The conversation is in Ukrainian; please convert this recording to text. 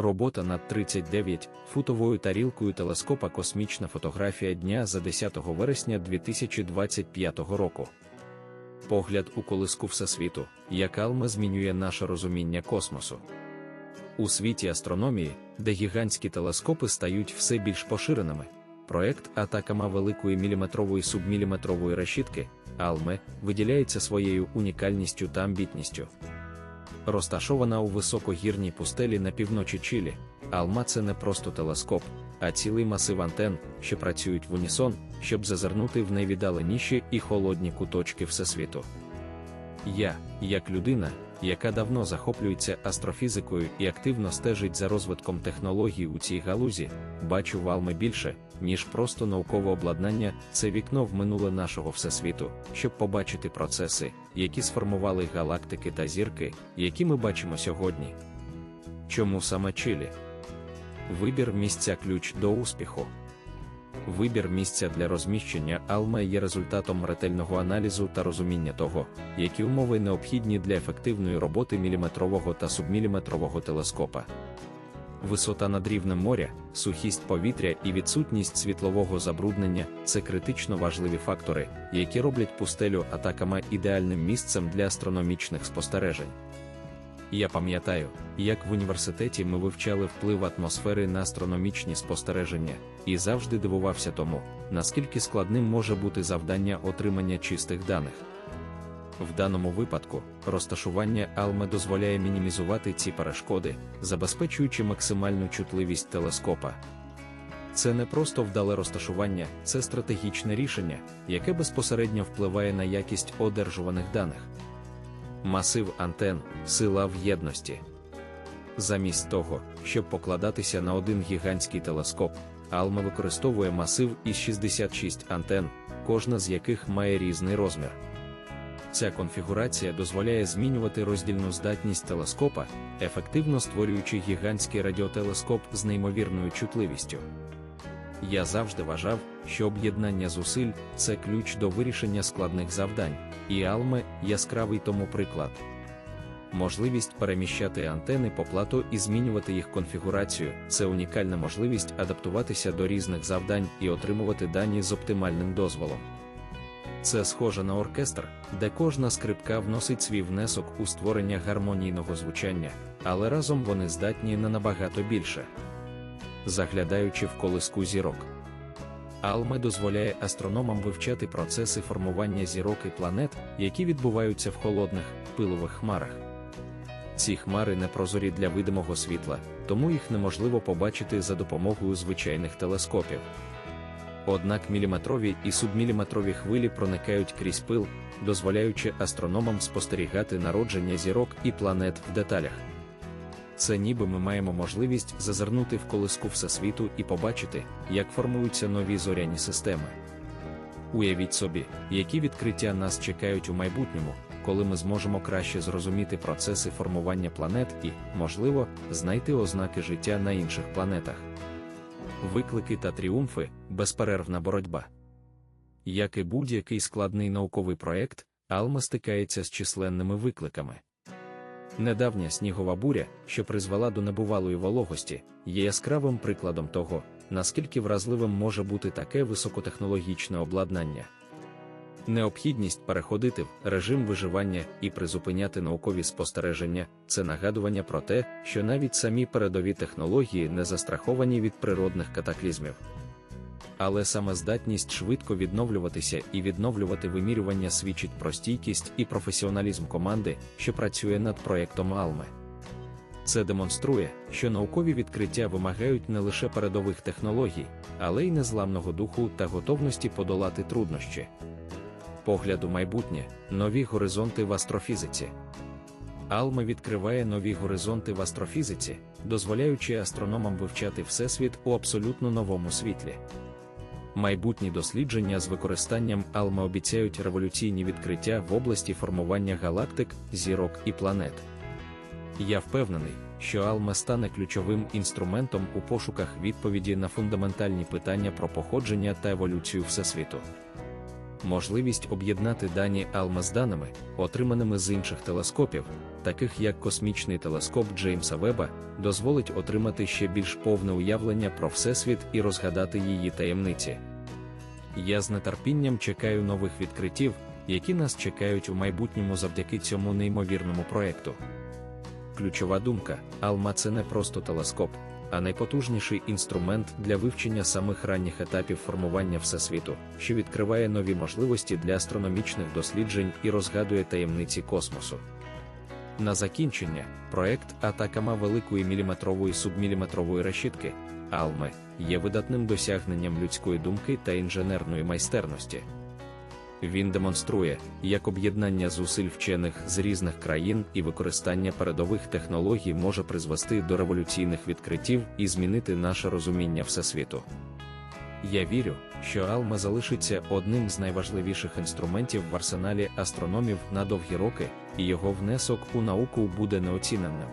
Робота над 39-футовою тарілкою телескопа Космічна фотографія дня за 10 вересня 2025 року. Погляд у колиску Всесвіту, як Алма змінює наше розуміння космосу. У світі астрономії, де гігантські телескопи стають все більш поширеними, проект Атакама великої міліметрової субміліметрової решітки Алме виділяється своєю унікальністю та амбітністю. Розташована у високогірній пустелі на півночі Чилі, Алма це не просто телескоп, а цілий масив антен, що працюють в унісон, щоб зазирнути в найвіддаленіші і холодні куточки Всесвіту. Я, як людина, яка давно захоплюється астрофізикою і активно стежить за розвитком технологій у цій галузі, бачу в Алме більше, ніж просто наукове обладнання, це вікно в минуле нашого всесвіту, щоб побачити процеси, які сформували галактики та зірки, які ми бачимо сьогодні. Чому саме Чилі? Вибір місця ключ до успіху. Вибір місця для розміщення Алма є результатом ретельного аналізу та розуміння того, які умови необхідні для ефективної роботи міліметрового та субміліметрового телескопа. Висота над рівнем моря, сухість повітря і відсутність світлового забруднення це критично важливі фактори, які роблять пустелю атакама ідеальним місцем для астрономічних спостережень. Я пам'ятаю, як в університеті ми вивчали вплив атмосфери на астрономічні спостереження, і завжди дивувався тому, наскільки складним може бути завдання отримання чистих даних. В даному випадку, розташування Алми дозволяє мінімізувати ці перешкоди, забезпечуючи максимальну чутливість телескопа. Це не просто вдале розташування, це стратегічне рішення, яке безпосередньо впливає на якість одержуваних даних. Масив антен, сила в єдності. Замість того, щоб покладатися на один гігантський телескоп, Алма використовує масив із 66 антен, кожна з яких має різний розмір. Ця конфігурація дозволяє змінювати роздільну здатність телескопа, ефективно створюючи гігантський радіотелескоп з неймовірною чутливістю. Я завжди вважав, що об'єднання зусиль це ключ до вирішення складних завдань, і Алме яскравий тому приклад. Можливість переміщати антени по плато і змінювати їх конфігурацію це унікальна можливість адаптуватися до різних завдань і отримувати дані з оптимальним дозволом. Це схоже на оркестр, де кожна скрипка вносить свій внесок у створення гармонійного звучання, але разом вони здатні на набагато більше. Заглядаючи в колиску зірок. Алме дозволяє астрономам вивчати процеси формування зірок і планет, які відбуваються в холодних, пилових хмарах. Ці хмари не прозорі для видимого світла, тому їх неможливо побачити за допомогою звичайних телескопів. Однак міліметрові і субміліметрові хвилі проникають крізь пил, дозволяючи астрономам спостерігати народження зірок і планет в деталях. Це ніби ми маємо можливість зазирнути в колиску Всесвіту і побачити, як формуються нові зоряні системи. Уявіть собі, які відкриття нас чекають у майбутньому, коли ми зможемо краще зрозуміти процеси формування планет і, можливо, знайти ознаки життя на інших планетах. Виклики та тріумфи безперервна боротьба. Як і будь-який складний науковий проєкт, Алма стикається з численними викликами. Недавня снігова буря, що призвела до небувалої вологості, є яскравим прикладом того, наскільки вразливим може бути таке високотехнологічне обладнання. Необхідність переходити в режим виживання і призупиняти наукові спостереження це нагадування про те, що навіть самі передові технології не застраховані від природних катаклізмів. Але саме здатність швидко відновлюватися і відновлювати вимірювання свідчить про стійкість і професіоналізм команди, що працює над проєктом Алме. Це демонструє, що наукові відкриття вимагають не лише передових технологій, але й незламного духу та готовності подолати труднощі. Погляд у майбутнє, нові горизонти в астрофізиці. Алма відкриває нові горизонти в астрофізиці, дозволяючи астрономам вивчати Всесвіт у абсолютно новому світлі. Майбутні дослідження з використанням Алма обіцяють революційні відкриття в області формування галактик, зірок і планет. Я впевнений, що Алма стане ключовим інструментом у пошуках відповіді на фундаментальні питання про походження та еволюцію Всесвіту. Можливість об'єднати дані ALMA з даними, отриманими з інших телескопів, таких як космічний телескоп Джеймса Веба, дозволить отримати ще більш повне уявлення про Всесвіт і розгадати її таємниці. Я з нетерпінням чекаю нових відкриттів, які нас чекають у майбутньому завдяки цьому неймовірному проекту. Ключова думка: Алма це не просто телескоп, а найпотужніший інструмент для вивчення самих ранніх етапів формування Всесвіту, що відкриває нові можливості для астрономічних досліджень і розгадує таємниці космосу. На закінчення, проект Атакама великої міліметрової субміліметрової решітки Алми є видатним досягненням людської думки та інженерної майстерності. Він демонструє, як об'єднання зусиль вчених з різних країн і використання передових технологій може призвести до революційних відкриттів і змінити наше розуміння всесвіту. Я вірю, що Алма залишиться одним з найважливіших інструментів в арсеналі астрономів на довгі роки, і його внесок у науку буде неоціненним.